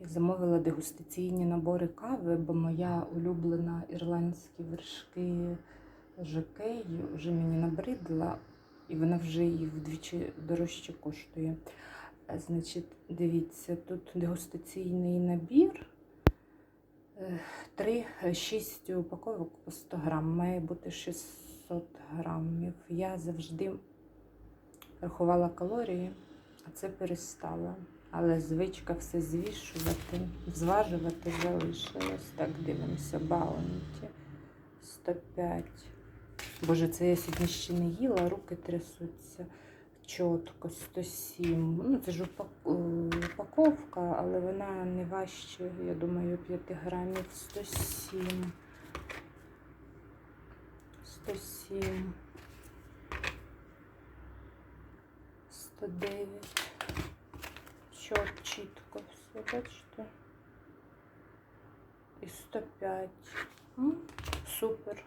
Я замовила дегустаційні набори кави, бо моя улюблена ірландські вершки Жокей вже мені набридла, і вона вже і вдвічі дорожче коштує. Значить, дивіться, тут дегустаційний набір. 3-6 упаковок по 100 грам. Має бути 600 грамів. Я завжди рахувала калорії, а це перестала. Але звичка все звішувати, зважувати залишилась. Так, дивимося, баунті 105. Боже, це я сьогодні ще не їла, руки трясуться. Чотко 107. Ну, це ж е, упаковка, але вона не важче, я думаю, 5 грамів 107. 107. 109. Чот, чітко все, бачите? І 105. М, Супер.